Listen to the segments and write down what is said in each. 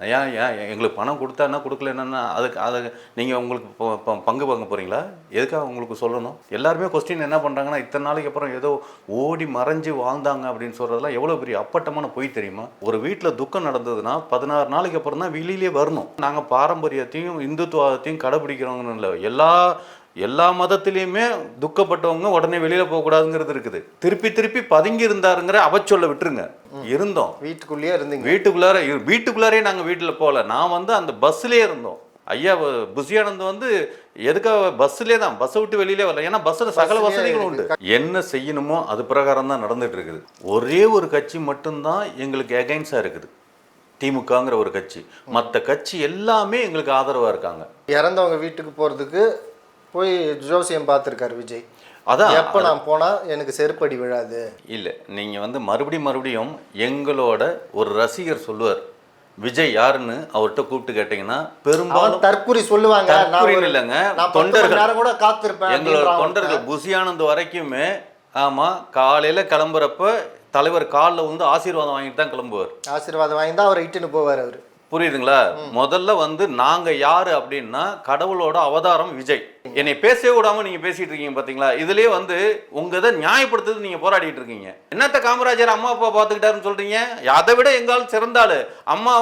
ஏன் ஏன் எங்களுக்கு பணம் கொடுத்தான்னா என்னென்னா அதுக்கு அதை நீங்கள் உங்களுக்கு இப்போ ப- பங்கு வாங்க போகிறீங்களா எதுக்காக உங்களுக்கு சொல்லணும்? எல்லாருமே கொஸ்டின் என்ன பண்ணுறாங்கன்னா இத்தனை நாளைக்கு அப்புறம் ஏதோ ஓடி மறைஞ்சு வாழ்ந்தாங்க அப்படின்னு சொல்கிறதெல்லாம் எவ்வளோ பெரிய அப்பட்டமான பொய் தெரியுமா? ஒரு வீட்டில் துக்கம் நடந்ததுன்னா பதினாறு நாளைக்கு அப்புறம் தான் வெளியிலே வரணும். நாங்கள் பாரம்பரியத்தையும் இந்துத்துவத்தையும் கடைபிடிக்கிறவங்கன்னு இல்லை எல்லா எல்லா மதத்திலையுமே துக்கப்பட்டவங்க உடனே வெளியில் போகக்கூடாதுங்கிறது இருக்குது. திருப்பி திருப்பி பதுங்கி இருந்தாருங்கிற அவச்சொல்ல விட்டுருங்க. இருந்தோம். வீட்டுக்குள்ளேயே இருந்தீங்க. வீட்டுக்குள்ளார வீட்டுக்குள்ளாரே நாங்கள் வீட்டில் போகல. நான் வந்து அந்த பஸ்ஸுலேயே இருந்தோம். ஐயா புஷியானந்த் வந்து எதுக்காக பஸ்ஸுலேயே தான் பஸ்ஸை விட்டு வெளியிலே வரல. ஏன்னா பஸ்ஸில் சகல வசதிகளும் உண்டு. என்ன செய்யணுமோ அது பிரகாரம் தான் நடந்துட்டு இருக்குது. ஒரே ஒரு கட்சி மட்டும்தான் எங்களுக்கு எகைன்ஸாக இருக்குது. திமுகங்கிற ஒரு கட்சி. மற்ற கட்சி எல்லாமே எங்களுக்கு ஆதரவாக இருக்காங்க. இறந்தவங்க வீட்டுக்கு போறதுக்கு போய் ஜோசியம் பார்த்துருக்காரு விஜய். அதான் எப்போ நான் போனா எனக்கு செருப்படி விழாது. இல்லை நீங்கள் வந்து மறுபடியும் மறுபடியும் எங்களோட ஒரு ரசிகர் சொல்லுவார் விஜய் யாருன்னு அவர்கிட்ட கூப்பிட்டு கேட்டிங்கன்னா பெரும்பாலும் தற்குறி சொல்லுவாங்க. இல்லைங்க, தொண்டர்கள். கூட காத்திருப்பேன் எங்களோட. தொண்டர்கள் புசியானந்த் வரைக்குமே ஆமாம் காலையில் கிளம்புறப்ப தலைவர் காலில் வந்து ஆசீர்வாதம் வாங்கிட்டு தான் கிளம்புவார். ஆசீர்வாதம் வாங்கி தான் அவரை இட்டுன்னு போவார் அவரு. புரியுதுங்களா? முதல்ல வந்து நாங்க யாரு அப்படின்னா கடவுளோட அவதாரம் விஜய். என்னை பேசவே விடாம நீங்க பேசிட்டு இருக்கீங்க பாத்தீங்களா? இதுலயே வந்து உங்க இதை நியாயப்படுத்துறது நீங்க போராடிட்டு இருக்கீங்க. என்னத்த காமராஜர் அம்மா அப்பா பாத்துக்கிட்டாருன்னு சொல்றீங்க? அதை விட எங்கால் சிறந்தாள் அம்மா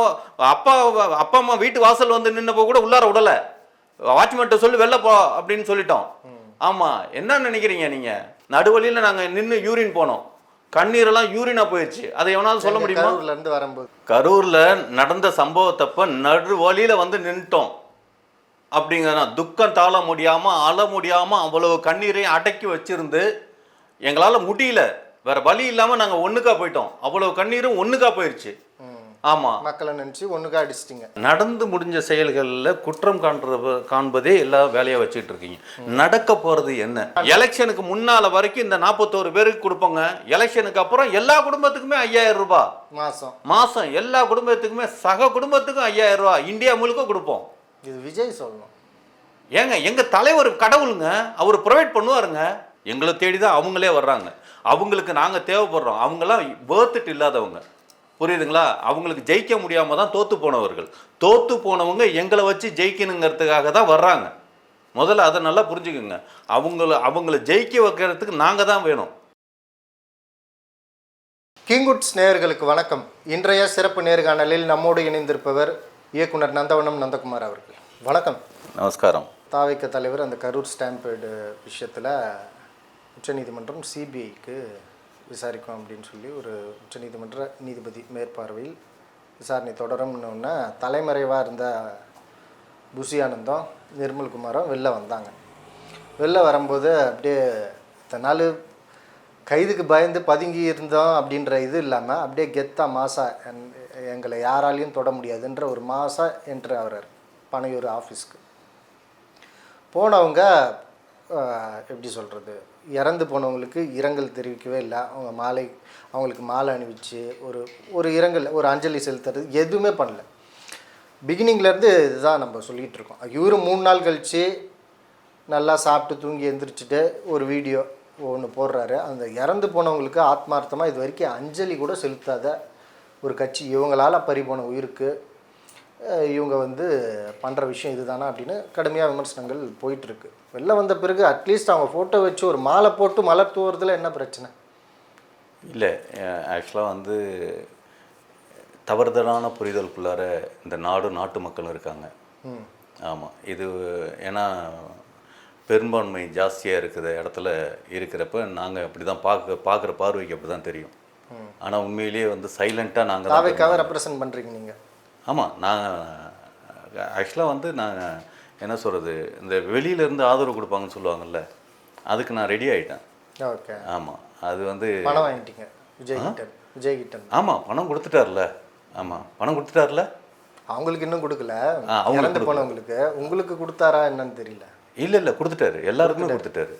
அப்பா அப்பா அம்மா வீட்டு வாசல் வந்து நின்னப்போ கூட உள்ளார விடல. வாட்ச்மேன்ட்ட சொல்லி வெளில போ அப்படின்னு சொல்லிட்டோம். ஆமா. என்ன நினைக்கிறீங்க நீங்க? நடுவழியில நாங்க நின்னு யூரின் போனோம். கண்ணீரெல்லாம் யூரினா போயிடுச்சு அதை எவனாலும் சொல்ல முடியுமா? கரூர்ல இருந்து வரும்போது. கரூர்ல நடந்த சம்பவத்தப்ப நடு வழியில வந்து நின்ட்டோம் அப்படிங்கிறனா துக்கம் தாழ முடியாம அழ முடியாம அவ்வளவு கண்ணீரையும் அடக்கி வச்சிருந்து எங்களால முடியல. வேற வழி இல்லாம நாங்க ஒண்ணுக்கா போயிட்டோம். அவ்வளவு கண்ணீரும் ஒண்ணுக்கா போயிருச்சு. ம். ஆமா. மக்களை நினைச்சு ஒண்ணுக்கா அடிச்சிட்டீங்க. நடந்து முடிஞ்ச செயல்களில் குற்றம் காண்றது காண்பதே எல்லா வேலையா வச்சுட்டு இருக்கீங்க. நடக்க போறது என்ன? எலெக்ஷனுக்கு முன்னால வரைக்கும் இந்த நாற்பத்தோரு பேருக்கு கொடுப்போங்க. எலெக்ஷனுக்கு அப்புறம் எல்லா குடும்பத்துக்குமே ஐயாயிரம் ரூபாய். மாசம். மாசம் எல்லா குடும்பத்துக்குமே சக குடும்பத்துக்கும் ஐயாயிரம் ரூபாய். இந்தியா முழுக்க கொடுப்போம். இது விஜய் சொல்லணும். ஏங்க எங்க தலைவர் கடவுளுங்க அவர் ப்ரொவைட் பண்ணுவாருங்க. எங்களை தேடி தான் அவங்களே வர்றாங்க. அவங்களுக்கு நாங்க தேவைப்படுறோம். அவங்கெல்லாம் பேர்த்துட்டு இல்லாதவங்க. புரியுதுங்களா? அவங்களுக்கு ஜெயிக்க முடியாம தான் தோத்து போனவர்கள். தோத்து போனவங்க எங்களை வச்சு ஜெயிக்கணுங்கிறதுக்காக தான் வர்றாங்க. முதல்ல அதை நல்லா புரிஞ்சுக்குங்க. அவங்கள அவங்கள ஜெயிக்க வைக்கிறதுக்கு நாங்க தான் வேணும். கிங்குட்ஸ் நேயர்களுக்கு வணக்கம். இன்றைய சிறப்பு நேர்காணலில் நம்மோடு இணைந்திருப்பவர் இயக்குனர் நந்தவனம் நந்தகுமார் அவர்கள். வணக்கம். நமஸ்காரம். தாவைக்க தலைவர் அந்த கரூர் ஸ்டாம்பேடு விஷயத்தில் உச்சநீதிமன்றம் சிபிஐக்கு விசாரிக்கும் அப்படின்னு சொல்லி ஒரு உச்சநீதிமன்ற நீதிபதி மேற்பார்வையில் விசாரணை தொடரும்னு தலைமறைவாக இருந்த புஷி ஆனந்தம் நிர்மல்குமாரும் வெளில வந்தாங்க. வெளில வரும்போது அப்படியே இத்தனை நாள் கைதுக்கு பயந்து பதுங்கி இருந்தோம் அப்படின்ற இது இல்லாமல் அப்படியே கெத்தா மாசா என்- எங்களை யாராலையும் தொட முடியாதுன்ற ஒரு மாசா என்று அவரார் பனையூர் ஆஃபீஸ்க்கு. போனவங்க எப்படி சொல்கிறது இறந்து போனவங்களுக்கு இரங்கல் தெரிவிக்கவே இல்லை. அவங்க மாலை அவங்களுக்கு மாலை அணிவிச்சு ஒரு ஒரு இரங்கல் ஒரு அஞ்சலி செலுத்துறது எதுவுமே பண்ணல. பிகினிங்லேருந்து இதுதான் நம்ம சொல்லிகிட்டு இருக்கோம். இவரும் மூணு நாள் கழித்து நல்லா சாப்பிட்டு தூங்கி எந்திரிச்சிட்டு ஒரு வீடியோ ஒன்று போடுறாரு. அந்த இறந்து போனவங்களுக்கு ஆத்மார்த்தமாக இது வரைக்கும் அஞ்சலி கூட செலுத்தாத ஒரு கட்சி. இவங்களால் பறிபோன உயிருக்கு இவங்க வந்து பண்ணுற விஷயம் இதுதானா அப்படின்னு கடுமையாக விமர்சனங்கள் போயிட்டுருக்கு. வெளில வந்த பிறகு அட்லீஸ்ட் அவங்க ஃபோட்டோ வச்சு ஒரு மாலை போட்டு மலர் தூவுறதுல என்ன பிரச்சனை? இல்லை ஆக்சுவலாக வந்து தவறுதலான புரிதலுக்குள்ளார இந்த நாடு நாட்டு மக்களும் இருக்காங்க. ஆமாம் இது ஏன்னா பெரும்பான்மை ஜாஸ்தியாக இருக்கிற இடத்துல இருக்கிறப்ப நாங்கள் அப்படி தான் பார்க்க பார்க்குற பார்வைக்கு அப்படி தான் தெரியும் ஆனால் உண்மையிலேயே வந்து சைலண்ட்டாக நாங்கள் ரெப்ரசன்ட் பண்ணுறீங்க நீங்கள் ஆமாம் நான் ஆக்சுவலாக வந்து நான் என்ன சொல்கிறது இந்த வெளியிலேருந்து ஆதரவு கொடுப்பாங்கன்னு சொல்லுவாங்கல்ல அதுக்கு நான் ரெடி ஆகிட்டேன் ஓகே ஆமாம் அது வந்து பணம் வாங்கிட்டீங்க விஜய் கிட்ட விஜய் கிட்ட ஆமாம் பணம் கொடுத்துட்டார்ல. ஆமாம் பணம் கொடுத்துட்டார்ல? அவங்களுக்கு இன்னும் கொடுக்கல. கொடுக்கல. போனவங்களுக்கு. உங்களுக்கு கொடுத்தாரா என்னன்னு தெரியல. இல்லை இல்லை கொடுத்துட்டாரு. எல்லாருக்குமே கொடுத்துட்டாரு.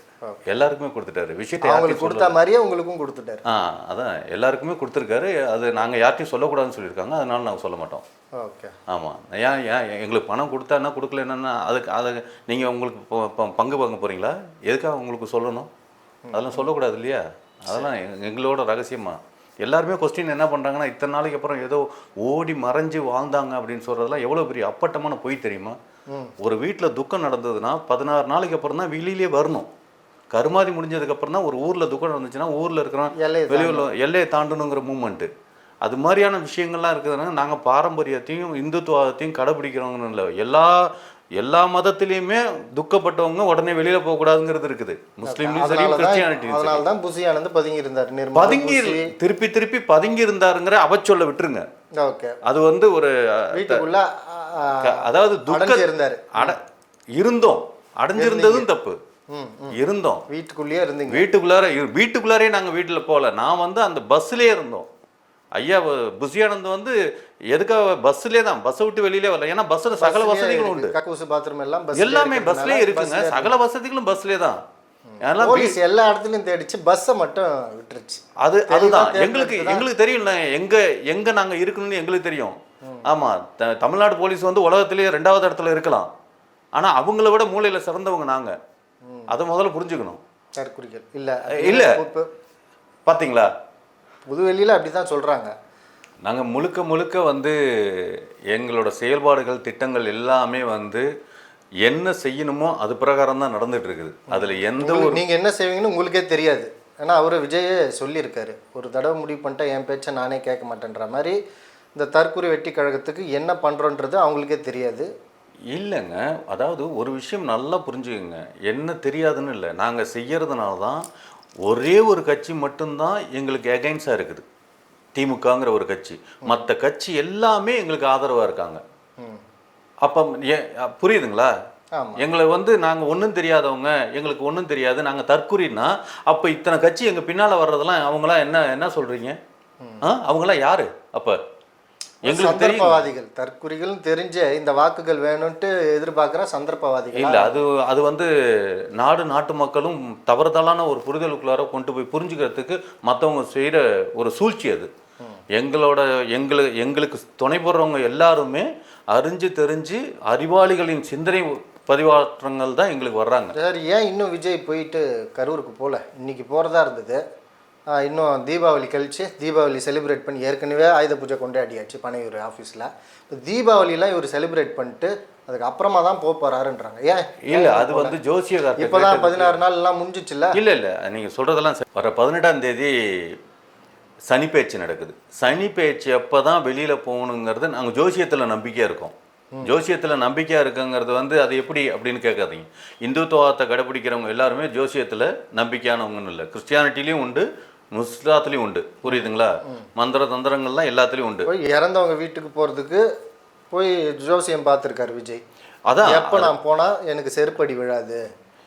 எல்லாருக்குமே கொடுத்துட்டாரு. விஷயத்தை அவங்களுக்கு கொடுத்த மாதிரியே உங்களுக்கும் கொடுத்துட்டாரு. ஆ அதான். எல்லாருக்குமே கொடுத்துருக்காரு. அது நாங்கள் யார்ட்டையும் சொல்லக்கூடாதுன்னு சொல்லியிருக்காங்க. அதனால நாங்கள் சொல்ல மாட்டோம். ஓகே. ஆமாம் ஏன் ஏன் எங்களுக்கு பணம் கொடுத்தான்னா கொடுக்கலன்னா அதுக்கு அதை நீங்கள் உங்களுக்கு பங்கு வாங்க போகிறீங்களா எதுக்காக உங்களுக்கு சொல்லணும்? அதெல்லாம் சொல்லக்கூடாது இல்லையா? அதெல்லாம் எங்க- எங்களோட ரகசியமா. எல்லாருமே கொஸ்டின் என்ன பண்ணுறாங்கன்னா இத்தனை நாளைக்கு அப்புறம் ஏதோ ஓடி மறைஞ்சு வாழ்ந்தாங்க அப்படின்னு சொல்கிறதெல்லாம் எவ்வளோ பெரிய அப்பட்டமான பொய் தெரியுமா? ஒரு வீட்டில் துக்கம் நடந்ததுன்னா பதினாறு நாளைக்கு அப்புறம் தான் வெளியிலே வரணும். கருமாதி முடிஞ்சதுக்கு அப்புறம் தான் ஒரு ஊரில் துக்கம் நடந்துச்சுன்னா ஊரில் இருக்கிறோம் எல்லையை வெளியூரில் எல்லையை தாண்டணுங்கிற மூமெண்ட்டு அது மாதிரியான விஷயங்கள்லாம் இருக்குதுன்னா நாங்கள் பாரம்பரியத்தையும் இந்துத்துவத்தையும் கடைபிடிக்கிறவங்கன்னு இல்லை எல்லா எல்லா மதத்திலையுமே துக்கப்பட்டவங்க உடனே வெளியில போகக்கூடாதுங்கிறது இருக்குது. முஸ்லீம்லையும் சரி கிறிஸ்டியானிட்டியும் அதனால தான் புசி ஆனந்த் பதுங்கி இருந்தார் பதுங்கி திருப்பி திருப்பி பதுங்கி இருந்தாருங்கிற அவச்சொல்ல விட்டுருங்க. ஓகே. அது வந்து ஒரு அதாவது துக்க அடைஞ்சு இருந்தாரு அட இருந்தோம். அடைஞ்சிருந்ததும் தப்பு. இருந்தோம். வீட்டுக்குள்ளேயே இருந்தீங்க. வீட்டுக்குள்ளார வீட்டுக்குள்ளாரே நாங்கள் வீட்டில் போகல. நான் வந்து அந்த பஸ்ஸுலேயே இருந்தோம். ஐயா புசியானந்த் வந்து எதுக்காக பஸ்ஸுலேயே தான் பஸ்ஸை விட்டு வெளியிலே வரல. ஏன்னா பஸ்ஸில் சகல வசதிகளும் உண்டு. கக்கூசு பாத்ரூம் எல்லாம் எல்லாமே பஸ்லயே இருக்குங்க. சகல வசதிகளும் பஸ்லயே தான். போலீஸ் எல்லா இடத்துலயும் தேடிச்சு பஸ்ஸை மட்டும் விட்டுருச்சு. அது அதுதான். எங்களுக்கு. எங்களுக்கு தெரியும்ல எங்க எங்க நாங்க இருக்கணும்னு எங்களுக்கு தெரியும். ஆமா. தமிழ்நாடு போலீஸ் வந்து உலகத்திலேயே ரெண்டாவது இடத்துல இருக்கலாம். ஆனா அவங்கள விட மூலையில சிறந்தவங்க நாங்க. அதை முதல்ல புரிஞ்சுக்கணும். தற்குறிகள். இல்ல இல்ல. இப்ப பாத்தீங்களா? புதுவெளியில அப்படிதான் சொல்றாங்க. நாங்க முழுக்க முழுக்க வந்து எங்களோட செயல்பாடுகள் திட்டங்கள் எல்லாமே வந்து என்ன செய்யணுமோ அது பிரகாரம் தான் நடந்துட்டு இருக்குது அதுல எந்த ஒரு உங்களுக்கு- நீங்க என்ன செய்வீங்கன்னு உங்களுக்கே தெரியாது. ஏன்னா அவரு விஜயே சொல்லியிருக்காரு. ஒரு தடவை முடிவு பண்ணிட்டா என் பேச்சை நானே கேட்க மாட்டேன்ற மாதிரி இந்த தற்குறி வெட்டி கழகத்துக்கு என்ன பண்றோன்றது அவங்களுக்கே தெரியாது. இல்லைங்க. அதாவது ஒரு விஷயம் நல்லா புரிஞ்சுக்கங்க. என்ன தெரியாதுன்னு இல்லை. நாங்கள் செய்யறதுனால தான் ஒரே ஒரு கட்சி மட்டும்தான் எங்களுக்கு எகைன்ஸாக இருக்குது. திமுகங்கிற ஒரு கட்சி. மற்ற கட்சி எல்லாமே எங்களுக்கு ஆதரவாக இருக்காங்க. அப்போ புரியுதுங்களா? எங்களை வந்து நாங்கள் ஒன்றும் தெரியாதவங்க எங்களுக்கு ஒன்றும் தெரியாது. நாங்கள் தற்குறின்னா அப்போ இத்தனை கட்சி எங்கள் பின்னால் வர்றதெல்லாம் அவங்களாம் என்ன என்ன சொல்கிறீங்க ஆ அவங்களாம் யாரு? அப்போ சந்தர்ப்பவாதிகள். தற்குறிகள் தெரிஞ்ச இந்த வாக்குகள் வேணும்ட்டு எதிர்பார்க்குற சந்தர்ப்பவாதிகள் இல்ல அது அது வந்து நாடு நாட்டு மக்களும் தவறுதலான ஒரு புரிதலுக்குள்ளார கொண்டு போய் புரிஞ்சுக்கிறதுக்கு மற்றவங்க செய்கிற ஒரு சூழ்ச்சி அது. எங்களோட எங்களு எங்களுக்கு துணை போடுறவங்க எல்லாருமே அறிஞ்சு தெரிஞ்சு அறிவாளிகளின் சிந்தனை பதிவாற்றங்கள் தான் எங்களுக்கு வர்றாங்க. சரி ஏன் இன்னும் விஜய் போயிட்டு கரூருக்கு போகல இன்னைக்கு போகிறதா இருந்தது. இன்னும் தீபாவளி கழிச்சு தீபாவளி செலிப்ரேட் பண்ணி ஏற்கனவே ஆயுத பூஜை கொண்டாடியாச்சு பனையூர் ஆஃபீஸில் இப்போ தீபாவளிலாம் இவர் செலிப்ரேட் பண்ணிட்டு அதுக்கு அப்புறமா தான் போக போகிறாருன்றாங்க ஏன்? இல்ல அது வந்து ஜோசியகார்த்த இப்போ தான் பதினாறு நாள்லாம் முடிஞ்சிச்சுல்ல இல்ல இல்ல நீங்க சொல்றதெல்லாம் சரி. வர பதினெட்டாம் தேதி சனி பேச்சு நடக்குது. சனி பேச்சு அப்போ தான் வெளியில் போகணுங்கிறது நாங்கள் ஜோசியத்தில் நம்பிக்கையாக இருக்கோம். ஜோசியத்தில் நம்பிக்கையாக இருக்குங்கிறது வந்து அது எப்படி அப்படின்னு கேட்காதீங்க. இந்துத்துவத்தை கடைபிடிக்கிறவங்க எல்லாருமே ஜோசியத்தில் நம்பிக்கையானவங்கன்னு இல்லை. கிறிஸ்டியானிட்டிலையும் உண்டு முஸ்லாத்துலேயும் உண்டு. புரியுதுங்களா? மந்திர தந்திரங்கள்லாம் எல்லாத்துலேயும் உண்டு. போய் இறந்தவங்க வீட்டுக்கு போகிறதுக்கு போய் ஜோசியம் பார்த்துருக்காரு விஜய். அதான். எப்போ நான் போனால் எனக்கு செருப்படி விழாது.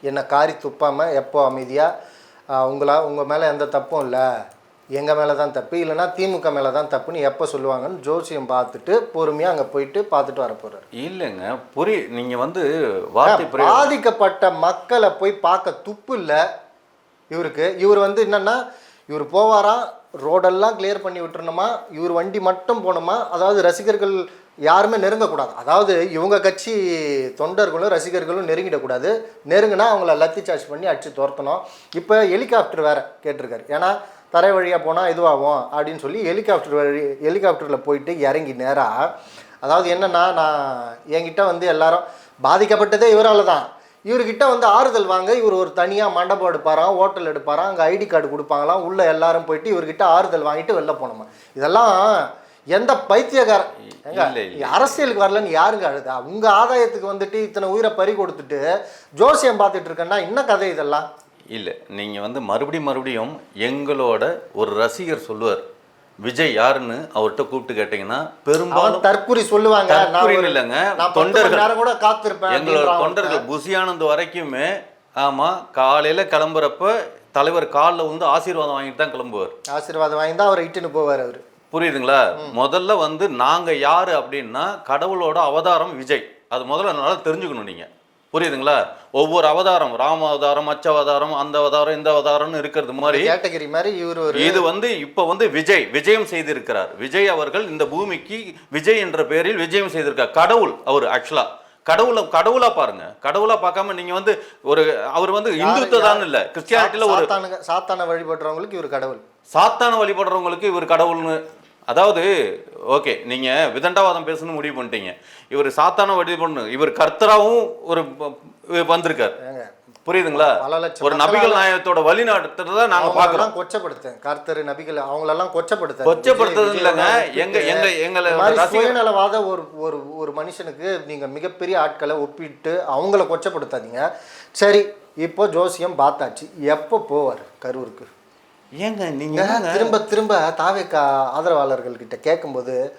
என்னை காரி துப்பாமல் எப்போ அமைதியாக உங்களா உங்கள் மேலே எந்த தப்பும் இல்லை. எங்கள் மேலே தான் தப்பு? இல்லைன்னா திமுக மேலே தான் தப்புன்னு எப்போ சொல்லுவாங்கன்னு ஜோசியம் பார்த்துட்டு பொறுமையாக அங்கே போயிட்டு பார்த்துட்டு வர போகிறாரு இல்லைங்க. புரி நீங்கள் வந்து வார்த்தை புரிய பாதிக்கப்பட்ட மக்களை போய் பார்க்க துப்பு இல்லை? இவருக்கு இவர் வந்து என்னன்னா இவர் போவாராம் ரோடெல்லாம் கிளியர் பண்ணி விட்டுருணுமா இவர் வண்டி மட்டும் போகணுமா? அதாவது ரசிகர்கள் யாருமே நெருங்கக்கூடாது. அதாவது இவங்க கட்சி தொண்டர்களும் ரசிகர்களும் நெருங்கிடக்கூடாது. நெருங்கினா அவங்கள லத்தி சார்ஜ் பண்ணி அடிச்சு துரத்தணும். இப்போ ஹெலிகாப்டர் வேற கேட்டிருக்காரு. ஏன்னா தரை வழியாக போனால் இதுவாகும் அப்படின்னு சொல்லி ஹெலிகாப்டர் வழி ஹெலிகாப்டரில் போயிட்டு இறங்கி நேராக அதாவது என்னென்னா நான் என்கிட்ட வந்து எல்லாரும் பாதிக்கப்பட்டதே இவரால் தான். இவர்கிட்ட வந்து ஆறுதல் வாங்க இவர் ஒரு தனியாக மண்டபம் எடுப்பாராம் ஹோட்டல் எடுப்பாராம் அங்கே ஐடி கார்டு கொடுப்பாங்களாம் உள்ளே எல்லாரும் போயிட்டு இவர்கிட்ட ஆறுதல் வாங்கிட்டு வெளில போனோமா? இதெல்லாம் எந்த பைத்தியக்கார ஏங்க, இல்ல, இல்ல. நீ அரசியலுக்கு வரலன்னு யாருங்க அழுதா? உங்க ஆதாயத்துக்கு வந்துட்டு இத்தனை உயிரை பறி கொடுத்துட்டு ஜோசியம் பார்த்துட்டு இருக்கேன்னா என்ன கதை இதெல்லாம்? இல்லை நீங்கள் வந்து மறுபடியும் மறுபடியும் எங்களோட ஒரு ரசிகர் சொல்லுவார். விஜய் யாருன்னு அவர்கிட்ட கூப்பிட்டு கேட்டிங்கன்னா பெரும்பாலும் தற்குறி சொல்லுவாங்க. இல்லைங்க, தொண்டர்கள். கூட காத்திருப்பேன் எங்களோட தொண்டர்கள் புசியானந்த் வரைக்குமே ஆமாம் காலையில் கிளம்புறப்ப தலைவர் காலில் வந்து ஆசீர்வாதம் வாங்கிட்டு தான் கிளம்புவார். ஆசீர்வாதம் வாங்கி தான் அவரை இட்டுன்னு போவார் அவர். புரியுதுங்களா? முதல்ல வந்து நாங்கள் யார் அப்படின்னா கடவுளோட அவதாரம் விஜய். அது முதல்ல நல்லா தெரிஞ்சுக்கணும் நீங்கள் புரியுதுங்களா? ஒவ்வொரு அவதாரம் ராம அவதாரம் அச்ச அவதாரம் அந்த அவதாரம் இந்த அவதாரம்னு இருக்கிறது மாதிரி கேட்டகரி மாதிரி இவர் ஒரு இது வந்து இப்ப வந்து விஜய் விஜயம் செய்திருக்கிறார். விஜய் அவர்கள் இந்த பூமிக்கு விஜய் என்ற பெயரில் விஜயம் செய்திருக்கார். கடவுள் அவர் ஆக்சுவலா கடவுளை கடவுளா பாருங்க. கடவுளா பார்க்காம நீங்க வந்து ஒரு அவர் வந்து இந்துத்துவ தான் இல்ல. கிறிஸ்டியானிட்டில ஒரு சாத்தானை வழிபடுறவங்களுக்கு இவர் கடவுள். சாத்தான வழிபடுறவங்களுக்கு இவர் கடவுள்னு அதாவது ஓகே நீங்க விதண்டாவாதம் பேசணும்னு முடிவு பண்ணிட்டீங்க. இவர் சாத்தான வழிபடணும் இவர் கர்த்தராவும் ஒரு வந்திருக்கார். புரியுதுங்களா? ஒரு நபிகள் நாயகத்தோட வழி நடத்துறத நாங்க பாக்குறோம் கொச்சப்படுத்தேன். கர்த்தர் நபிகள் அவங்களெல்லாம் கொச்சப்படுத்த கொச்சப்படுத்துறது இல்லைங்க. எங்க எங்க எங்களை சுயநலவாத ஒரு ஒரு ஒரு மனுஷனுக்கு நீங்க மிகப்பெரிய ஆட்களை ஒப்பிட்டு அவங்கள கொச்சப்படுத்தாதீங்க. சரி இப்போ ஜோசியம் பார்த்தாச்சு. எப்போ போவார் கரூருக்கு? ஏங்க நீங்க ஏன் திரும்ப திரும்ப தாவேக்கா ஆதரவாளர்கள் கிட்ட கேட்கும்போது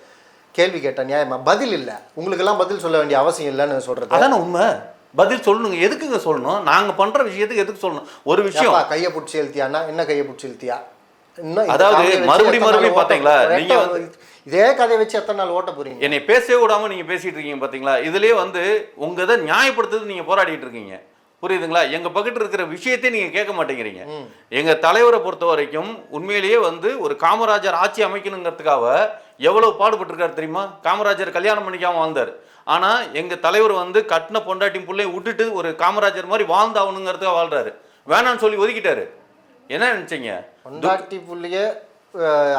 கேள்வி கேட்ட நியாயமா? பதில் இல்லை. உங்களுக்கெல்லாம் பதில் சொல்ல வேண்டிய அவசியம் இல்லைன்னு சொல்றது. அதான உண்மை? பதில் சொல்லணுங்க. எதுக்குங்க சொல்லணும்? நாங்க பண்ற விஷயத்துக்கு எதுக்கு சொல்லணும்? ஒரு விஷயம். கையை பிடிச்சி இழுத்தியான்னா என்ன கையை பிடிச்சி இழுத்தியா? இன்னும் அதாவது மறுபடியும் மறுபடியும் ஓட்ட- பாத்தீங்களா? எத்தனை நீங்க நாள் இதே கதையை வச்சு எத்தனை நாள் ஓட்ட போறீங்க? என்னை பேசவே விடாம நீங்க பேசிட்டு இருக்கீங்க பாத்தீங்களா? இதுலயே வந்து உங்க இதை நியாயப்படுத்துறது நீங்க போராடிட்டு இருக்கீங்க. புரியுதுங்களா? எங்க பக்கத்துல இருக்கிற விஷயத்தை நீங்க கேட்க மாட்டேங்கிறீங்க. எங்க தலைவரை பொறுத்த வரைக்கும் உண்மையிலேயே வந்து ஒரு காமராஜர் ஆட்சி அமைக்கணுங்கிறதுக்காக எவ்வளவு பாடுபட்டிருக்காரு தெரியுமா? காமராஜர் கல்யாணம் பண்ணிக்காம வாழ்ந்தார். ஆனா எங்க தலைவர் வந்து கட்டின பொண்டாட்டி பிள்ளைய விட்டுட்டு ஒரு காமராஜர் மாதிரி வாழ்ந்தாகணுங்கிறதுக்காக வாழ்றாரு. வேணாம்னு சொல்லி ஒதுக்கிட்டாரு. என்ன நினைச்சீங்க? பொண்டாட்டி புள்ளிய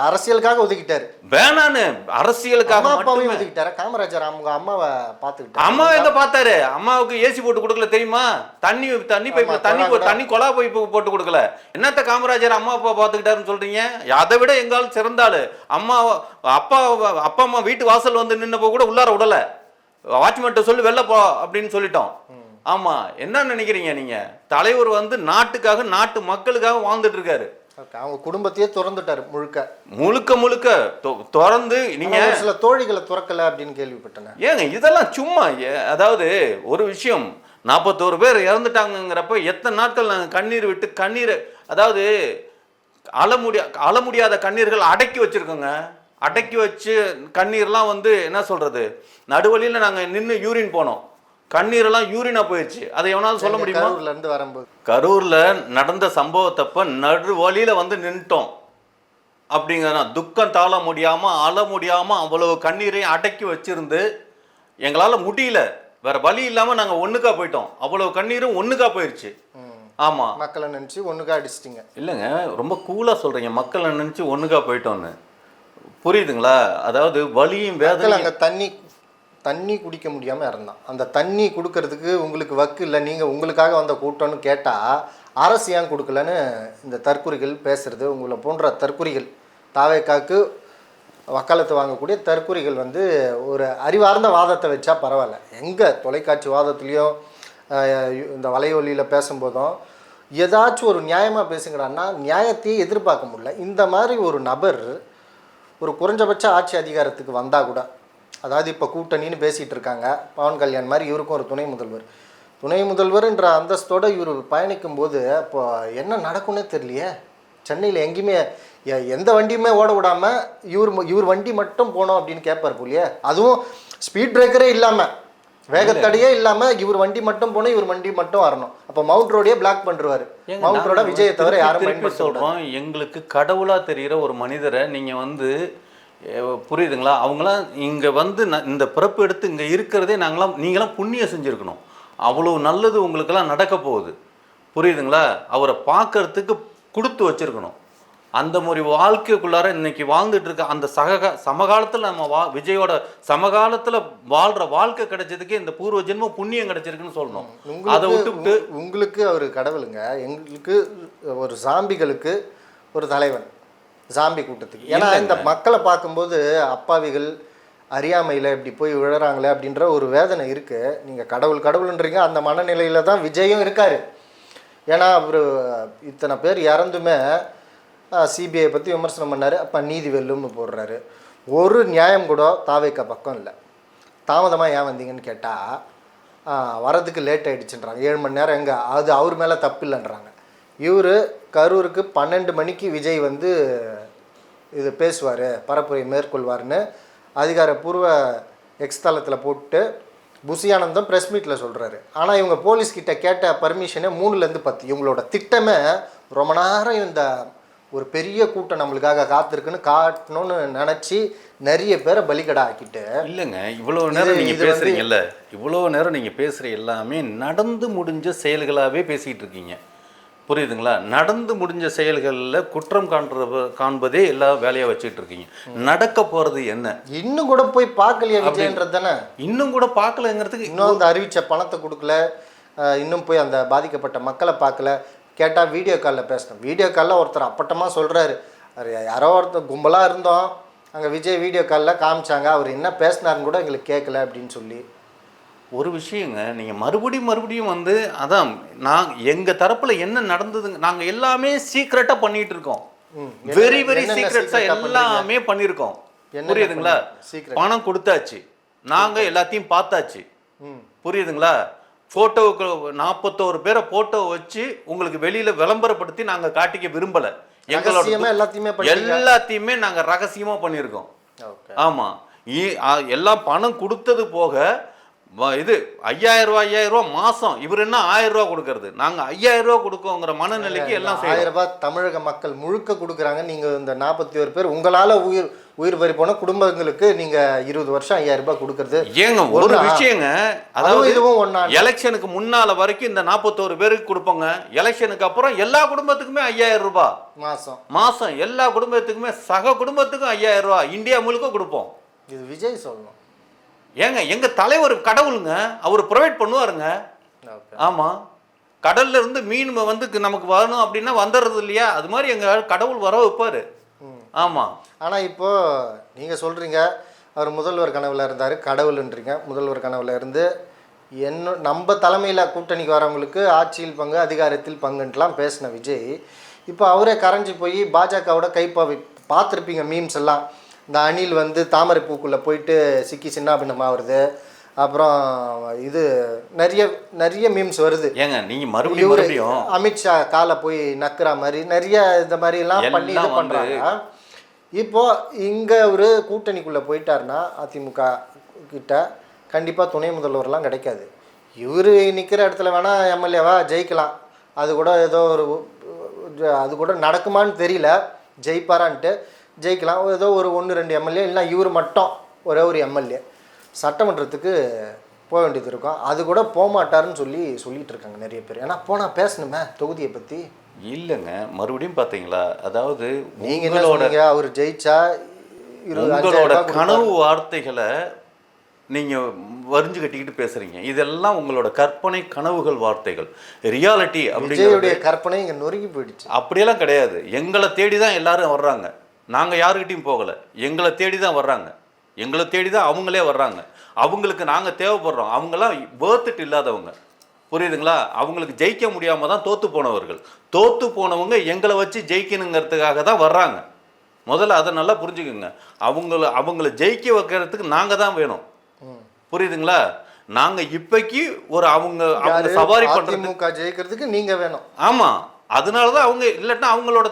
அரசியலுக்காக ஒதுக்கிட்டாரு. வேணான்னு அரசியலுக்காக அப்பாவையும் ஒதுக்கிட்டாரு? காமராஜர் அவங்க அம்மாவை பார்த்துக்கிட்டாரு? அம்மா எங்க பார்த்தாரு? அம்மாவுக்கு ஏசி போட்டு கொடுக்கல தெரியுமா? தண்ணி தண்ணி ஆமா, தண்ணி தண்ணி கொலா பைப்பு போட்டு கொடுக்கல. என்னத்த காமராஜர் அம்மா அப்பா பார்த்துக்கிட்டாருன்னு சொல்றீங்க? அதை விட எங்கால் சிறந்தாளு அம்மா அப்பா அப்பா அம்மா வீட்டு வாசல் வந்து நின்னப்போ கூட உள்ளார விடல வாட்ச்மேன்ட்ட சொல்லி வெளில போ அப்படின்னு சொல்லிட்டோம். ஆமா என்ன நினைக்கிறீங்க நீங்க? தலைவர் வந்து நாட்டுக்காக நாட்டு மக்களுக்காக வாழ்ந்துட்டு இருக்காரு. அவங்க குடும்பத்தையே திறந்துட்டாரு முழுக்க. முழுக்க முழுக்க திறந்து நீங்க சில தோழிகளை துறக்கல அப்படின்னு கேள்விப்பட்டேன் ஏங்க இதெல்லாம் சும்மா அதாவது ஒரு விஷயம் நாற்பத்தோரு பேர் இறந்துட்டாங்கங்கிறப்ப எத்தனை நாட்கள் நாங்கள் கண்ணீர் விட்டு கண்ணீர் அதாவது அழ முடியா அழ முடியாத கண்ணீர்கள் அடக்கி வச்சிருக்கோங்க. அடக்கி வச்சு கண்ணீர்லாம் வந்து என்ன சொல்றது? நடுவழியில் நாங்கள் நின்று யூரின் போனோம். கண்ணீரெல்லாம் யூரினா போயிடுச்சு அதை எவனாவது சொல்ல முடியுமா? கரூர்ல இருந்து வரும்போது. கரூர்ல நடந்த சம்பவத்தப்ப நடு வழியில வந்து நின்ட்டோம் அப்படிங்கிறனா துக்கம் தாழ முடியாம அழ முடியாம அவ்வளவு கண்ணீரையும் அடக்கி வச்சிருந்து எங்களால முடியல. வேற வழி இல்லாம நாங்க ஒண்ணுக்கா போயிட்டோம். அவ்வளவு கண்ணீரும் ஒண்ணுக்கா போயிருச்சு. ஆமா. மக்களை நினைச்சு ஒண்ணுக்கா அடிச்சிட்டீங்க. இல்லைங்க ரொம்ப கூலா சொல்றீங்க. மக்களை நினைச்சு ஒண்ணுக்கா போயிட்டோன்னு புரியுதுங்களா? அதாவது வலியும் அங்க தண்ணி தண்ணி குடிக்க முடியாமல் இறந்தான். அந்த தண்ணி கொடுக்கறதுக்கு உங்களுக்கு வக்கு இல்லை நீங்கள் உங்களுக்காக வந்த கூட்டம்னு கேட்டால் அரசு ஏன் கொடுக்கலன்னு இந்த தற்குறிகள் பேசுகிறது உங்களை போன்ற தற்குறிகள் தாவேக்காக்கு வக்காலத்து வாங்கக்கூடிய தற்குறிகள் வந்து ஒரு அறிவார்ந்த வாதத்தை வச்சா பரவாயில்ல. எங்கே தொலைக்காட்சி வாதத்துலேயும் இந்த வலையொலியில் பேசும்போதும் ஏதாச்சும் ஒரு நியாயமாக பேசுங்கடான்னா நியாயத்தையே எதிர்பார்க்க முடியல. இந்த மாதிரி ஒரு நபர் ஒரு குறைஞ்சபட்ச ஆட்சி அதிகாரத்துக்கு வந்தால் கூட அதாவது இப்போ கூட்டணின்னு பேசிகிட்டு இருக்காங்க. பவன் கல்யாண் மாதிரி இவருக்கும் ஒரு துணை முதல்வர். துணை முதல்வர்ன்ற அந்தஸ்தோட இவர் பயணிக்கும் போது அப்போ என்ன நடக்கும்னே தெரியலையே. சென்னையில் எங்கேயுமே எந்த வண்டியுமே ஓட விடாம இவர் இவர் வண்டி மட்டும் போனோம் அப்படின்னு கேட்பார் போலியே. அதுவும் ஸ்பீட் பிரேக்கரே இல்லாமல் வேகத்தடையே இல்லாமல் இவர் வண்டி மட்டும் போனோம் இவர் வண்டி மட்டும் வரணும். அப்போ மவுண்ட் ரோடையே பிளாக் பண்ணுறாரு மவுண்ட் ரோட விஜயை தவிர யாரும் சொல்கிறோம் எங்களுக்கு கடவுளா தெரிகிற ஒரு மனிதரை நீங்க வந்து புரியுதுங்களா? அவங்களாம் இங்க வந்து ந- இந்த பிறப்பு எடுத்து இங்க இருக்கிறதே நாங்களாம் நீங்களாம் புண்ணியம் செஞ்சிருக்கணும். அவ்வளவு நல்லது உங்களுக்கெல்லாம் நடக்க போகுது. புரியுதுங்களா? அவரை பார்க்கறதுக்கு கொடுத்து வச்சிருக்கணும். அந்த மாதிரி வாழ்க்கைக்குள்ளார இன்னைக்கு வாழ்ந்துட்டு இருக்க அந்த சக சமகாலத்தில் நம்ம வா விஜயோட சமகாலத்தில் வாழ்ற வாழ்க்கை கிடைச்சதுக்கு இந்த பூர்வ ஜென்மம் புண்ணியம் கிடைச்சிருக்குன்னு சொல்லணும். அதை விட்டுவிட்டு உங்க- உங்களுக்கு அவர் கடவுளுங்க. எங்களுக்கு ஒரு சாம்பிகளுக்கு ஒரு தலைவன். சாம்பி கூட்டத்துக்கு. ஏன்னா இந்த மக்களை பார்க்கும்போது அப்பாவிகள் அறியாமையில் இப்படி போய் விழுறாங்களே அப்படின்ற ஒரு வேதனை இருக்கு. நீங்க கடவுள் கடவுள்ன்றீங்க. அந்த மனநிலையில தான் விஜயும் இருக்காரு. ஏன்னா அவர் இத்தனை பேர் இறந்துமே சிபிஐ பற்றி விமர்சனம் பண்ணாரு. அப்போ நீதி வெல்லும்னு போடுறாரு. ஒரு நியாயம் கூட தாவேக்க பக்கம் இல்லை. தாமதமாக ஏன் வந்தீங்கன்னு கேட்டால் வரதுக்கு லேட் ஆயிடுச்சுன்றாங்க. ஏழு மணி நேரம் எங்கே? அது அவர் மேலே தப்பு இல்லைன்றாங்க. இவர் கரூருக்கு பன்னெண்டு மணிக்கு விஜய் வந்து இது பேசுவார் பரப்புரை மேற்கொள்வார்னு அதிகாரப்பூர்வ எக்ஸ் தளத்தில் போட்டு புசியானந்தம் ப்ரெஸ் மீட்டில் சொல்கிறாரு ஆனால் இவங்க போலீஸ் கிட்ட கேட்ட பர்மிஷனே மூணுலேருந்து பத்து. இவங்களோட திட்டமே ரொம்ப நேரம் இந்த ஒரு பெரிய கூட்டம் நம்மளுக்காக காத்திருக்குன்னு காட்டணும்னு நினச்சி நிறைய பேரை பலிகடா ஆக்கிட்டு. இல்லைங்க இவ்வளவு நேரம் நீங்க இது வந்து- பேசுறீங்கல்ல இவ்வளவு நேரம் நீங்க பேசுற எல்லாமே நடந்து முடிஞ்ச செயல்களாவே பேசிட்டு இருக்கீங்க. புரியுதுங்களா? நடந்து முடிஞ்ச செயல்களில் குற்றம் காண்ற காண்பதே எல்லா வேலையாக வச்சுட்டு இருக்கீங்க. நடக்க போகிறது என்ன? இன்னும் கூட போய் பார்க்கலையா விஜயன்றது தானே? இன்னும் கூட பார்க்கலங்கிறதுக்கு இன்னும் அந்த அறிவிச்ச பணத்தை கொடுக்கல. இன்னும் போய் அந்த பாதிக்கப்பட்ட மக்களை பார்க்கல. கேட்டால் வீடியோ காலில் பேசணும். வீடியோ காலில் ஒருத்தர் அப்பட்டமாக சொல்கிறாரு அவர் யாரோ ஒருத்தர் கும்பலாக இருந்தோம். அங்கே விஜய் வீடியோ காலில் காமிச்சாங்க. அவர் என்ன பேசினாருன்னு கூட எங்களுக்கு கேட்கல அப்படின்னு சொல்லி. ஒரு விஷயங்க நீங்கள் மறுபடியும் மறுபடியும் வந்து அதான் நான் எங்கள் தரப்பில் என்ன நடந்ததுங்க நாங்கள் எல்லாமே சீக்ரெட்டாக பண்ணிட்டு இருக்கோம். வெரி வெரி சீக்ரெட்ஸாக எல்லாமே பண்ணியிருக்கோம் புரியுதுங்களா. பணம் கொடுத்தாச்சு. நாங்கள் எல்லாத்தையும் பார்த்தாச்சு. புரியுதுங்களா? ஃபோட்டோவுக்கு நாற்பத்தோரு பேரை ஃபோட்டோ வச்சு உங்களுக்கு வெளியில் விளம்பரப்படுத்தி நாங்கள் காட்டிக்க விரும்பலை. ரகசியமா எல்லாத்தையுமே. எல்லாத்தையுமே நாங்கள் ரகசியமாக பண்ணியிருக்கோம் ஆமாம் எல்லாம் பணம் கொடுத்தது போக இது ஐயாயிரம் ரூபா மாசம். இவர் என்ன ஆயிரம் ரூபா கொடுக்கறது? நாங்க ஐயாயிரம் ரூபா கொடுக்கோங்கிற மனநிலைக்கு எல்லாம் ஆயிரம் ரூபாய் தமிழக மக்கள் முழுக்க கொடுக்குறாங்க. நீங்கள் இந்த நாற்பத்தி ஒரு பேர் உங்களால் உயிர் உயிர் பறி போன குடும்பங்களுக்கு நீங்கள் இருபது வருஷம் ஐயாயிரம் ரூபாய் கொடுக்கறது. ஏங்க ஒரு? விஷயங்க அதாவது இதுவும் ஒன்றா எலெக்ஷனுக்கு முன்னால வரைக்கும் இந்த நாற்பத்தோரு பேருக்கு கொடுப்போங்க. எலெக்ஷனுக்கு அப்புறம் எல்லா குடும்பத்துக்குமே ஐயாயிரம் ரூபாய். மாதம் மாசம் எல்லா குடும்பத்துக்குமே சக குடும்பத்துக்கும் ஐயாயிரம் ரூபாய். இந்தியா முழுக்க கொடுப்போம். இது விஜய் சொல்லணும். ஏங்க எங்க தலைவர் கடவுளுங்க அவர் ப்ரொவைட் பண்ணுவாருங்க. ஓகே. ஆமா. கடல்ல இருந்து மீன் வந்து நமக்கு வரணும் அப்படின்னா வந்துடுறது இல்லையா? அது மாதிரி எங்க கடவுள் வர வைப்பாரு. ம். ஆமா. ஆனால் இப்போ நீங்கள் சொல்கிறீங்க அவர் முதல்வர் கனவுல இருந்தார் கடவுள்ன்றீங்க. முதல்வர் கனவுல இருந்து என்ன நம்ம தலைமையில் கூட்டணிக்கு வரவங்களுக்கு ஆட்சியில் பங்கு அதிகாரத்தில் பங்குன்ட்டுலாம் பேசின விஜய் இப்போ அவரே கரைஞ்சி போய் பாஜகவோட கைப்பாவை பார்த்துருப்பீங்க மீம்ஸ் எல்லாம். இந்த அணில் வந்து தாமரை பூக்குள்ளே போயிட்டு சிக்கி சின்னாபின்னமாகிறது அப்புறம் இது நிறைய நிறைய மீம்ஸ் வருது. ஏங்க நீங்க மறுபடியும் மறுபடியும் அமித்ஷா காலை போய் நக்குற மாதிரி நிறைய இந்த மாதிரி எல்லாம் பண்ணி இது எல்லாம் வந்து- பண்றாங்க. இப்போ இங்க ஒரு கூட்டணிக்குள்ள போயிட்டாருன்னா அதிமுக கிட்ட கண்டிப்பா துணை முதல்வர்லாம் கிடைக்காது. இவரு நிக்கிற இடத்துல வேணா எம்எல்ஏவா ஜெயிக்கலாம். அது கூட ஏதோ ஒரு அது கூட நடக்குமான்னு தெரியல. ஜெயிப்பாரான்ட்டு ஜெயிக்கலாம். ஏதோ ஒரு ஒன்று ரெண்டு எம்எல்ஏ இல்லை இவர் மட்டும் ஒரே ஒரு எம்எல்ஏ சட்டமன்றத்துக்கு போக வேண்டியது இருக்கும். அது கூட போக மாட்டாருன்னு சொல்லி சொல்லிட்டு இருக்காங்க நிறைய பேர். ஏன்னா போனால் பேசணுமே தொகுதியை பற்றி இல்லைங்க. மறுபடியும் பாத்தீங்களா? அதாவது நீங்கள் சொன்னீங்க? அவர் ஜெயிச்சா உங்களோட. கனவு வார்த்தைகளை நீங்க வரிஞ்சு கட்டிக்கிட்டு பேசுறீங்க. இதெல்லாம் உங்களோட கற்பனை கனவுகள் வார்த்தைகள். ரியாலிட்டி அப்படிங்கிறது கற்பனை இங்கே நொறுங்கி போயிடுச்சு. அப்படியெல்லாம் கிடையாது. எங்களை தேடி தான் எல்லாரும் வர்றாங்க. நாங்கள் யாருக்கிட்டையும் போகலை. எங்களை தேடி தான் வர்றாங்க. எங்களை தேடி தான் அவங்களே வர்றாங்க. அவங்களுக்கு நாங்கள் தேவைப்படுறோம். அவங்கெல்லாம் வேர்த்துட்டு இல்லாதவங்க. புரியுதுங்களா? அவங்களுக்கு ஜெயிக்க முடியாமல் தான் தோத்து போனவர்கள். தோத்து போனவங்க எங்களை வச்சு ஜெயிக்கணுங்கிறதுக்காக தான் வர்றாங்க. முதல்ல அதை நல்லா புரிஞ்சுக்கோங்க. அவங்கள அவங்கள ஜெயிக்க வைக்கிறதுக்கு நாங்கள் தான் வேணும். புரியுதுங்களா? நாங்கள் இப்போக்கி ஒரு அவங்க அவங்க? சவாரி பண்ணுறது ஜெயிக்கிறதுக்கு நீங்க வேணும். ஆமா. அதனால தான் அவங்க இல்லாட்டா அவங்களோட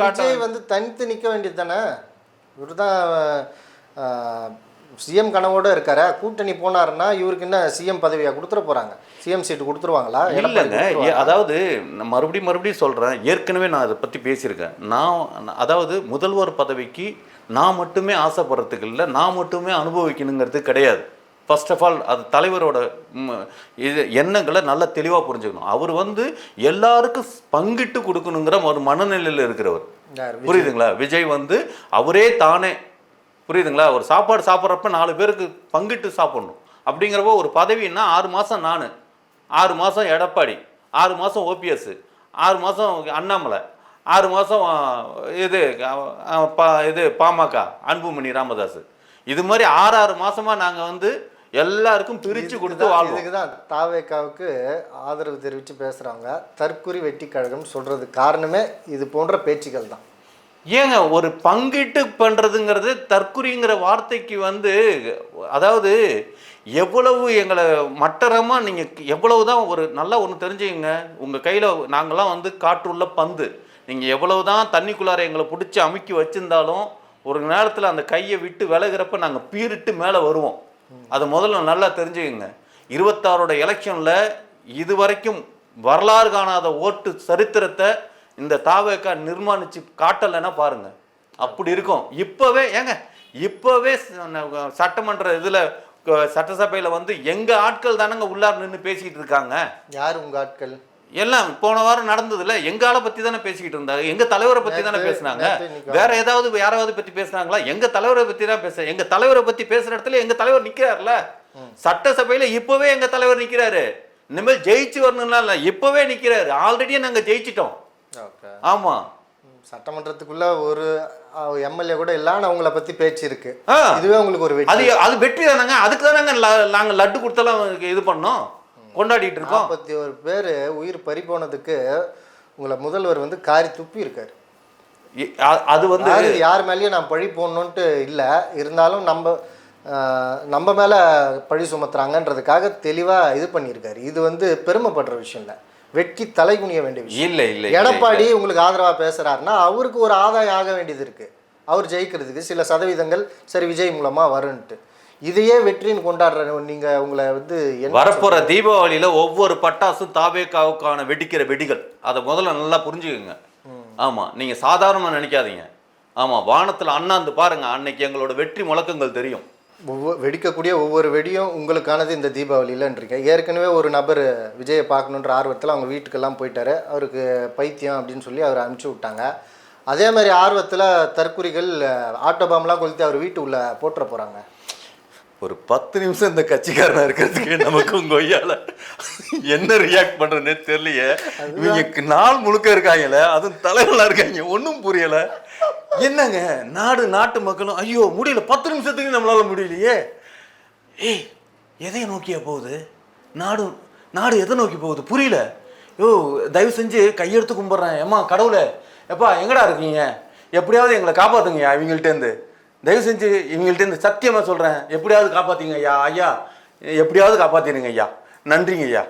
காட்ட விஜய் வந்து தனித்து நிற்க வேண்டியது தானே இவர் தான் சிஎம் கனவோட இருக்காரு. கூட்டணி போனாருன்னா இவருக்கு என்ன சிஎம் பதவியா கொடுத்துட போறாங்க? சிஎம் சீட்டு கொடுத்துருவாங்களா? இல்லைங்க? அதாவது நான் மறுபடியும் மறுபடியும் சொல்கிறேன் ஏற்கனவே நான் அதை பற்றி பேசியிருக்கேன். நான் அதாவது முதல்வர் பதவிக்கு நான் மட்டுமே ஆசைப்படுறதுக்கு இல்லை நான் மட்டுமே அனுபவிக்கணுங்கிறது கிடையாது. ஃபர்ஸ்ட் ஆஃப் ஆல் அது தலைவரோட இது எண்ணங்களை நல்லா தெளிவாக புரிஞ்சுக்கணும். அவர் வந்து எல்லாருக்கும் பங்கிட்டு கொடுக்கணுங்கிற ஒரு மனநிலையில் இருக்கிறவர். புரியுதுங்களா? விஜய் வந்து அவரே தானே. புரியுதுங்களா? ஒரு சாப்பாடு சாப்பிட்றப்ப நாலு பேருக்கு பங்கிட்டு சாப்பிடணும். அப்படிங்கிறப்போ ஒரு பதவின்னா ஆறு மாதம் நான். ஆறு மாதம் எடப்பாடி. ஆறு மாதம் ஓபிஎஸ் ஆறு மாதம் அண்ணாமலை. ஆறு மாதம் இது பா- இது பாமக. அன்புமணி ராமதாஸ் இது மாதிரி ஆறு ஆறு மாசமா நாங்கள் வந்து எல்லாருக்கும் பிரித்து கொடுத்து வாழ்வோம். இதுக்கு தான் தாவேக்காவுக்கு ஆதரவு தெரிவித்து பேசுறாங்க. தற்குறி வெட்டி கழகம் சொல்றது காரணமே இது போன்ற பேச்சுக்கள் தான். ஏங்க ஒரு பங்கிட்டு பண்றதுங்கிறது தற்குறிங்கிற வார்த்தைக்கு வந்து அதாவது எவ்வளவு எங்களை மட்டரமாக நீங்கள் எவ்வளவு தான் ஒரு நல்லா ஒன்று தெரிஞ்சுக்கங்க. உங்கள் கையில் நாங்கள்லாம் வந்து காற்றுள்ள பந்து. நீங்கள் எவ்வளவு தான் தண்ணிக்குள்ளார எங்களை பிடிச்சி அமுக்கி வச்சிருந்தாலும் ஒரு நேரத்தில் அந்த கையை விட்டு விலகிறப்ப நாங்கள் பீரிட்டு மேலே வருவோம். அதை முதல்ல நல்லா தெரிஞ்சுக்கங்க. இருபத்தாறோட எலெக்ஷனில் இது வரைக்கும் வரலாறு காணாத ஓட்டு சரித்திரத்தை இந்த தாவேக்கா நிர்மாணிச்சு காட்டலைன்னா பாருங்கள் அப்படி இருக்கும். இப்போவே ஏங்க இப்போவே சட்டமன்ற இதில் சட்டசபையில் வந்து எங்கள் ஆட்கள் தானங்க உள்ளார் நின்று பேசிக்கிட்டு இருக்காங்க. யார் உங்கள் ஆட்கள்? எல்லாம் போன வாரம் நடந்ததுல எங்க ஆளை பத்தி தானே பேசிக்கிட்டு இருந்தாங்க? எங்க தலைவரை பத்தி தானே பேசுனாங்க? வேற ஏதாவது யாராவது பத்தி பேசுனாங்களா? எங்க தலைவரை பத்தி தான் பேச எங்க தலைவரை பத்தி பேசுற இடத்துல எங்க தலைவர் நிக்கிறாருல? சட்டசபையில இப்பவே எங்க தலைவர் நிக்கிறாரு. இனிமேல் ஜெயிச்சு வரணும்னா இல்ல இப்பவே நிக்கிறாரு. ஆல்ரெடி நாங்க ஜெயிச்சிட்டோம். ஆமா. சட்டமன்றத்துக்குள்ள ஒரு எம்எல்ஏ கூட இல்லாம அவங்கள பத்தி பேச்சு இருக்கு. இதுவே உங்களுக்கு ஒரு அது வெற்றி. அது வெற்றி தானங்க. அதுக்கு தானங்க நாங்க லட்டு கொடுத்தெல்லாம் இது பண்ணோம். கொண்டாடிட்டு இருக்கோம். நாற்பத்தி ஒரு பேர் உயிர் பறி போனதுக்கு உங்களை முதல்வர் வந்து காரி துப்பி இருக்காரு. அது வந்து யார் மேலேயும் நான் பழி போடணுன்ட்டு இல்லை. இருந்தாலும் நம்ம நம்ம மேலே பழி சுமத்துறாங்கன்றதுக்காக தெளிவாக இது பண்ணியிருக்காரு. இது வந்து பெருமைப்படுற விஷயம் இல்லை. வெட்கி தலை குனிய வேண்டிய விஷயம். இல்ல இல்ல இல்ல, எடப்பாடி உங்களுக்கு ஆதரவாக பேசுகிறாருன்னா அவருக்கு ஒரு ஆதாயம் ஆக வேண்டியது இருக்குது அவர் ஜெயிக்கிறதுக்கு சில சதவீதங்கள் சரி விஜய் மூலமாக வரும்ன்ட்டு இதையே வெற்றின்னு கொண்டாடுற நீங்கள் உங்களை வந்து வரப்போற தீபாவளியில ஒவ்வொரு பட்டாசும் தாவேக்காவுக்கான வெடிக்கிற வெடிகள். அதை முதல்ல நல்லா புரிஞ்சுக்கோங்க. ஆமா நீங்க சாதாரணமா நினைக்காதீங்க. ஆமா வானத்துல அண்ணாந்து பாருங்க அன்னைக்கு எங்களோட வெற்றி முழக்கங்கள் தெரியும். ஒவ்வொரு வெடிக்கக்கூடிய ஒவ்வொரு வெடியும் உங்களுக்கானது இந்த தீபாவளியிலன்றீங்க ஏற்கனவே ஒரு நபர் விஜயை பார்க்கணுன்ற ஆர்வத்தில் அவங்க வீட்டுக்கெல்லாம் போயிட்டாரு. அவருக்கு பைத்தியம் அப்படின்னு சொல்லி அவரை அனுப்பிச்சி விட்டாங்க. அதே மாதிரி ஆர்வத்தில் தற்குறிகள் ஆட்டோ பாம்லாம் கொளுத்தி அவர் வீட்டு உள்ள போட்டுற போகிறாங்க ஒரு பத்து நிமிஷம் இந்த கட்சிக்காரனா இருக்கிறதுக்கு நமக்கு உங்க கொய்யால என்ன ரியாக்ட் பண்றதுன்னே தெரியலையே. இவங்க நாள் முழுக்க இருக்காங்கல்ல அதுவும் தலைவர்களா இருக்காங்க ஒன்றும் புரியல. என்னங்க நாடு நாட்டு மக்களும் ஐயோ முடியல பத்து நிமிஷத்துக்கு நம்மளால முடியலையே. ஏய் எதை நோக்கியா போகுது? நாடு நாடு எதை நோக்கி போகுது? புரியல. யோ தயவு செஞ்சு கையெடுத்து கும்பிட்றேன். ஏம்மா கடவுளே எப்பா எங்கடா இருக்கீங்க? எப்படியாவது எங்களை காப்பாத்துங்கய்யா இவங்கள்ட்டேருந்து தயவு செஞ்சு இந்த சத்தியமாக சொல்கிறேன் எப்படியாவது காப்பாற்றிங்க ஐயா. ஐயா எப்படியாவது காப்பாற்றிடுங்க ஐயா. நன்றிங்க ஐயா.